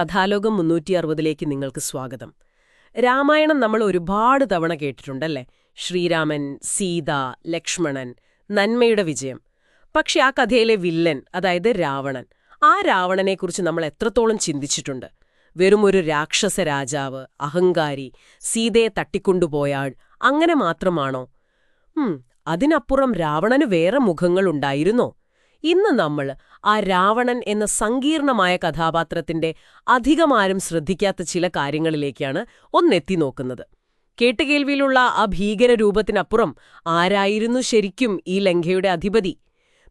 കഥാലോകം മുന്നൂറ്റി അറുപതിലേക്ക് നിങ്ങൾക്ക് സ്വാഗതം. രാമായണം നമ്മൾ ഒരുപാട് തവണ കേട്ടിട്ടുണ്ടല്ലേ? ശ്രീരാമൻ സീത ലക്ഷ്മണൻ നന്മയുടെ വിജയം. പക്ഷെ ആ കഥയിലെ വില്ലൻ അതായത് രാവണൻ ആ രാവണനെക്കുറിച്ച് നമ്മൾ എത്രത്തോളം ചിന്തിച്ചിട്ടുണ്ട്? വെറും ഒരു രാക്ഷസ രാജാവ് അഹങ്കാരി സീതയെ തട്ടിക്കൊണ്ടുപോയാൾ അങ്ങനെ മാത്രമാണോ? അതിനപ്പുറം രാവണന് വേറെ മുഖങ്ങളുണ്ടായിരുന്നോ ഇന്ന് നമ്മൾ ആ രാവണൻ എന്ന സങ്കീർണമായ കഥാപാത്രത്തിന്റെ അധികമാരും ശ്രദ്ധിക്കാത്ത ചില കാര്യങ്ങളിലേക്കാണ് ഒന്നെത്തി നോക്കുന്നത്. കേട്ടുകേൾവിയിലുള്ള ആ ഭീകരരൂപത്തിനപ്പുറം ആരായിരുന്നു ശരിക്കും ഈ ലങ്കയുടെ അധിപതി?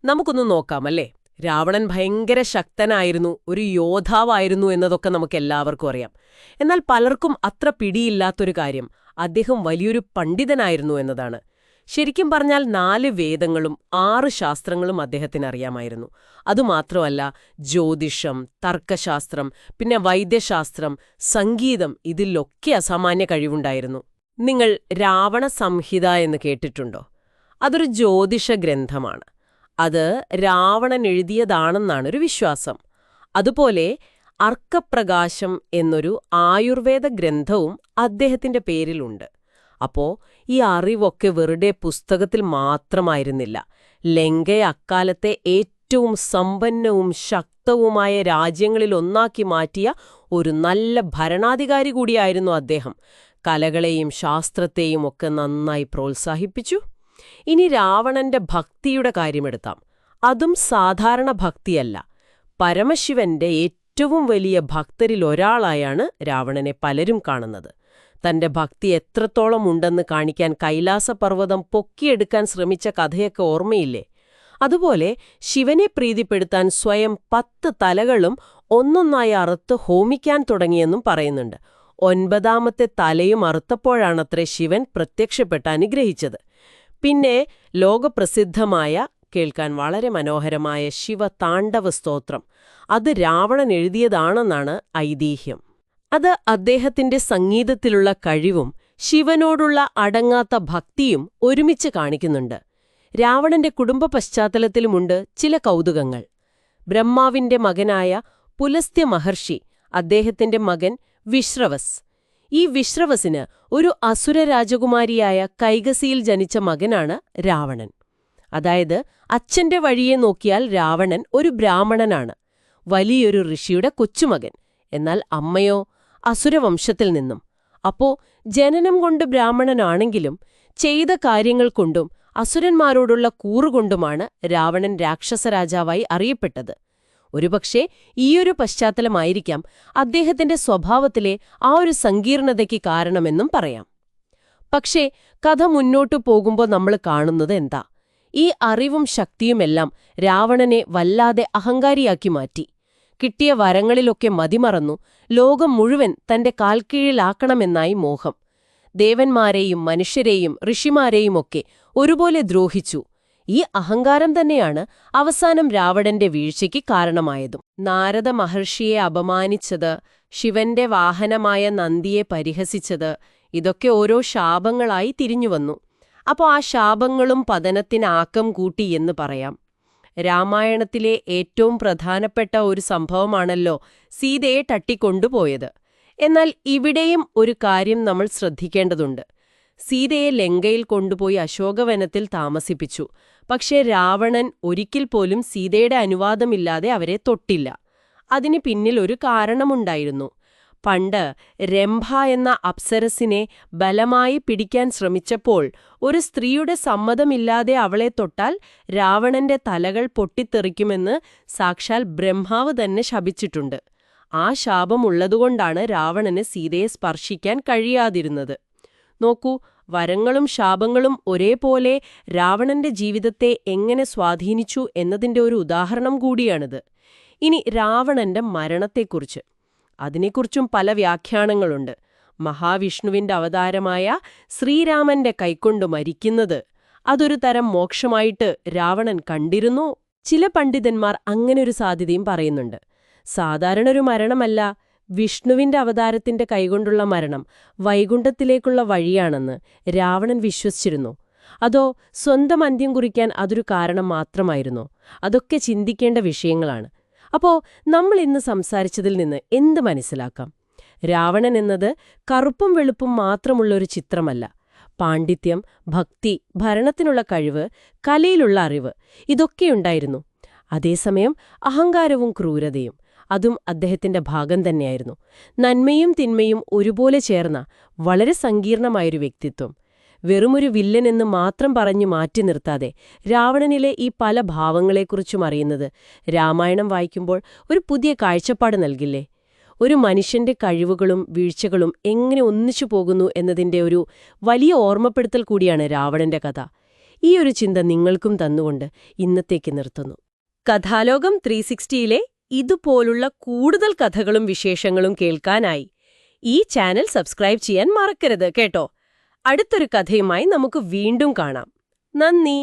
നമുക്കൊന്ന് നോക്കാമല്ലേ രാവണൻ ഭയങ്കര ശക്തനായിരുന്നു ഒരു യോദ്ധാവായിരുന്നു എന്നതൊക്കെ നമുക്ക് എല്ലാവർക്കും അറിയാം. എന്നാൽ പലർക്കും അത്ര പിടിയില്ലാത്തൊരു കാര്യം അദ്ദേഹം വലിയൊരു പണ്ഡിതനായിരുന്നു എന്നതാണ്. ശരിക്കും പറഞ്ഞാൽ നാല് വേദങ്ങളും ആറ് ശാസ്ത്രങ്ങളും അദ്ദേഹത്തിന് അറിയാമായിരുന്നു അതുമാത്രമല്ല ജ്യോതിഷം തർക്കശാസ്ത്രം പിന്നെ വൈദ്യശാസ്ത്രം സംഗീതം ഇതിലൊക്കെ അസാമാന്യ കഴിവുണ്ടായിരുന്നു. നിങ്ങൾ രാവണ സംഹിത എന്ന് കേട്ടിട്ടുണ്ടോ? അതൊരു ജ്യോതിഷ ഗ്രന്ഥമാണ്. അത് രാവണൻ എഴുതിയതാണെന്നാണ് ഒരു വിശ്വാസം. അതുപോലെ അർക്കപ്രകാശം എന്നൊരു ആയുർവേദ ഗ്രന്ഥവും അദ്ദേഹത്തിന്റെ പേരിലുണ്ട്. അപ്പോ ഈ അറിവൊക്കെ വെറുതെ പുസ്തകത്തിൽ മാത്രമായിരുന്നില്ല. ലങ്കയെ അക്കാലത്തെ ഏറ്റവും സമ്പന്നവും ശക്തവുമായ രാജ്യങ്ങളിൽ ഒന്നാക്കി മാറ്റിയ ഒരു നല്ല ഭരണാധികാരി കൂടിയായിരുന്നു അദ്ദേഹം. കലകളെയും ശാസ്ത്രത്തെയും ഒക്കെ നന്നായി പ്രോത്സാഹിപ്പിച്ചു. ഇനി രാവണന്റെ ഭക്തിയുടെ കാര്യമെടുത്താം അതും സാധാരണ ഭക്തിയല്ല. പരമശിവന്റെ ഏറ്റവും വലിയ ഭക്തരിലൊരാളായാണ് രാവണനെ പലരും കാണുന്നത്. തന്റെ ഭക്തി എത്രത്തോളം ഉണ്ടെന്ന് കാണിക്കാൻ കൈലാസപർവതം പൊക്കിയെടുക്കാൻ ശ്രമിച്ച കഥയൊക്കെ ഓർമ്മയില്ലേ? അതുപോലെ ശിവനെ പ്രീതിപ്പെടുത്താൻ സ്വയം പത്ത് തലകളും ഒന്നൊന്നായി അറുത്ത് ഹോമിക്കാൻ തുടങ്ങിയെന്നും പറയുന്നുണ്ട്. ഒൻപതാമത്തെ തലയും അറുത്തപ്പോഴാണത്രേ ശിവൻ പ്രത്യക്ഷപ്പെട്ട് അനുഗ്രഹിച്ചത്. പിന്നെ ലോകപ്രസിദ്ധമായ കേൾക്കാൻ വളരെ മനോഹരമായ ശിവ താണ്ഡവ സ്തോത്രം അത് രാവണൻ എഴുതിയതാണെന്നാണ് ഐതിഹ്യം. അത് അദ്ദേഹത്തിന്റെ സംഗീതത്തിലുള്ള കഴിവും ശിവനോടുള്ള അടങ്ങാത്ത ഭക്തിയും ഒരുമിച്ച് കാണിക്കുന്നുണ്ട്. രാവണന്റെ കുടുംബ പശ്ചാത്തലത്തിലുമുണ്ട് ചില കൗതുകങ്ങൾ. ബ്രഹ്മാവിന്റെ മകനായ പുലസ്ത്യ മഹർഷി അദ്ദേഹത്തിന്റെ മകൻ വിശ്രവസ്. ഈ വിശ്രവസിന് ഒരു അസുര രാജകുമാരിയായ കൈകസിയിൽ ജനിച്ച മകനാണ് രാവണൻ. അതായത് അച്ഛന്റെ വഴിയെ നോക്കിയാൽ രാവണൻ ഒരു ബ്രാഹ്മണനാണ്. വലിയൊരു ഋഷിയുടെ കൊച്ചുമകൻ. എന്നാൽ അമ്മയോ അസുരവംശത്തിൽ നിന്നും. അപ്പോ ജനനം കൊണ്ട് ബ്രാഹ്മണനാണെങ്കിലും ചെയ്ത കാര്യങ്ങൾ കൊണ്ടും അസുരന്മാരോടുള്ള കൂറുകൊണ്ടുമാണ് രാവണൻ രാക്ഷസരാജാവായി അറിയപ്പെട്ടത്. ഒരുപക്ഷെ ഈയൊരു പശ്ചാത്തലമായിരിക്കാം അദ്ദേഹത്തിന്റെ സ്വഭാവത്തിലെ ആ ഒരു സങ്കീർണതയ്ക്ക് കാരണമെന്നും പറയാം. പക്ഷേ കഥ മുന്നോട്ടു പോകുമ്പോൾ നമ്മൾ കാണുന്നത് എന്താ? ഈ അറിവും ശക്തിയുമെല്ലാം രാവണനെ വല്ലാതെ അഹങ്കാരിയാക്കി മാറ്റി. കിട്ടിയ വരങ്ങളിലൊക്കെ മതിമറന്നു ലോകം മുഴുവൻ തന്റെ കാൽക്കീഴിലാക്കണമെന്നായി മോഹം. ദേവന്മാരെയും മനുഷ്യരെയും ഋഷിമാരെയുമൊക്കെ ഒരുപോലെ ദ്രോഹിച്ചു. ഈ അഹങ്കാരം തന്നെയാണ് അവസാനം രാവണന്റെ വീഴ്ചയ്ക്ക് കാരണമായതും. നാരദ മഹർഷിയെ അപമാനിച്ചത് ശിവന്റെ വാഹനമായ നന്ദിയെ പരിഹസിച്ചത് ഇതൊക്കെ ഓരോ ശാപങ്ങളായി തിരിഞ്ഞുവന്നു. അപ്പോൾ ആ ശാപങ്ങളും പതനത്തിനാക്കം കൂട്ടി എന്ന് പറയാം. രാമായണത്തിലെ ഏറ്റവും പ്രധാനപ്പെട്ട ഒരു സംഭവമാണല്ലോ സീതയെ തട്ടിക്കൊണ്ടുപോയത്. എന്നാൽ ഇവിടെയും ഒരു കാര്യം നമ്മൾ ശ്രദ്ധിക്കേണ്ടതുണ്ട്. സീതയെ ലങ്കയിൽ കൊണ്ടുപോയി അശോകവനത്തിൽ താമസിപ്പിച്ചു. പക്ഷേ രാവണൻ ഒരിക്കൽ പോലും സീതയുടെ അനുവാദമില്ലാതെ അവരെ തൊട്ടില്ല. അതിന് പിന്നിൽ ഒരു കാരണമുണ്ടായിരുന്നു. പണ്ട് രംഭ എന്ന അപ്സരസിനെ ബലമായി പിടിക്കാൻ ശ്രമിച്ചപ്പോൾ ഒരു സ്ത്രീയുടെ സമ്മതമില്ലാതെ അവളെ തൊട്ടാൽ രാവണന്റെ തലകൾ പൊട്ടിത്തെറിക്കുമെന്ന് സാക്ഷാൽ ബ്രഹ്മാവ് തന്നെ ശപിച്ചിട്ടുണ്ട്. ആ ശാപമുള്ളതുകൊണ്ടാണ് രാവണന് സീതയെ സ്പർശിക്കാൻ കഴിയാതിരുന്നത്. നോക്കൂ വരങ്ങളും ശാപങ്ങളും ഒരേപോലെ രാവണന്റെ ജീവിതത്തെ എങ്ങനെ സ്വാധീനിച്ചു എന്നതിന്റെ ഒരു ഉദാഹരണം കൂടിയാണിത്. ഇനി രാവണന്റെ മരണത്തെക്കുറിച്ച്. അതിനെക്കുറിച്ചും പല വ്യാഖ്യാനങ്ങളുണ്ട്. മഹാവിഷ്ണുവിന്റെ അവതാരമായ ശ്രീരാമന്റെ കൈക്കൊണ്ടു മരിക്കുന്നത് അതൊരു തരം മോക്ഷമായിട്ട് രാവണൻ കണ്ടിരുന്നു. ചില പണ്ഡിതന്മാർ അങ്ങനൊരു സാധ്യതയും പറയുന്നുണ്ട്. സാധാരണ ഒരു മരണമല്ല വിഷ്ണുവിന്റെ അവതാരത്തിന്റെ കൈകൊണ്ടുള്ള മരണം വൈകുണ്ഠത്തിലേക്കുള്ള വഴിയാണെന്ന് രാവണൻ വിശ്വസിച്ചിരുന്നു. അതോ സ്വന്തം അന്ത്യം കുറിക്കാൻ അതൊരു കാരണം മാത്രമായിരുന്നോ. അതൊക്കെ ചിന്തിക്കേണ്ട വിഷയങ്ങളാണ്. അപ്പോ നമ്മൾ ഇന്ന് സംസാരിച്ചതിൽ നിന്ന് എന്ത് മനസ്സിലാക്കാം? രാവണൻ എന്നത് കറുപ്പും വെളുപ്പും മാത്രമുള്ള ഒരു ചിത്രമല്ല. പാണ്ഡിത്യം ഭക്തി ഭരണത്തിനുള്ള കഴിവ് കലയിലുള്ള അറിവ് ഇതൊക്കെയുണ്ടായിരുന്നു അതേസമയം അഹങ്കാരവും ക്രൂരതയും അതും അദ്ദേഹത്തിന്റെ ഭാഗം തന്നെയായിരുന്നു. നന്മയും തിന്മയും ഒരുപോലെ ചേർന്ന വളരെ സങ്കീർണമായൊരു വ്യക്തിത്വം. വെറുമൊരു വില്ലൻ എന്ന് മാത്രം പറഞ്ഞു മാറ്റി നിർത്താതെ രാവണനിലെ ഈ പല ഭാവങ്ങളെക്കുറിച്ചും അറിയുന്നത് രാമായണം വായിക്കുമ്പോൾ ഒരു പുതിയ കാഴ്ചപ്പാട് നൽകില്ലേ? ഒരു മനുഷ്യന്റെ കഴിവുകളും വീഴ്ചകളും എങ്ങനെ ഒന്നിച്ചു പോകുന്നു എന്നതിന്റെ ഒരു വലിയ ഓർമ്മപ്പെടുത്തൽ കൂടിയാണ് രാവണന്റെ കഥ. ഈ ഒരു ചിന്ത നിങ്ങൾക്കും തന്നുകൊണ്ട് ഇന്നത്തേക്ക് നിർത്തുന്നു. കഥാലോകം ത്രീ സിക്സ്റ്റിയിലെ ഇതുപോലുള്ള കൂടുതൽ കഥകളും വിശേഷങ്ങളും കേൾക്കാനായി ഈ ചാനൽ സബ്സ്ക്രൈബ് ചെയ്യാൻ മറക്കരുത് കേട്ടോ. അടുത്തൊരു കഥയുമായി നമുക്ക് വീണ്ടും കാണാം. നന്ദി.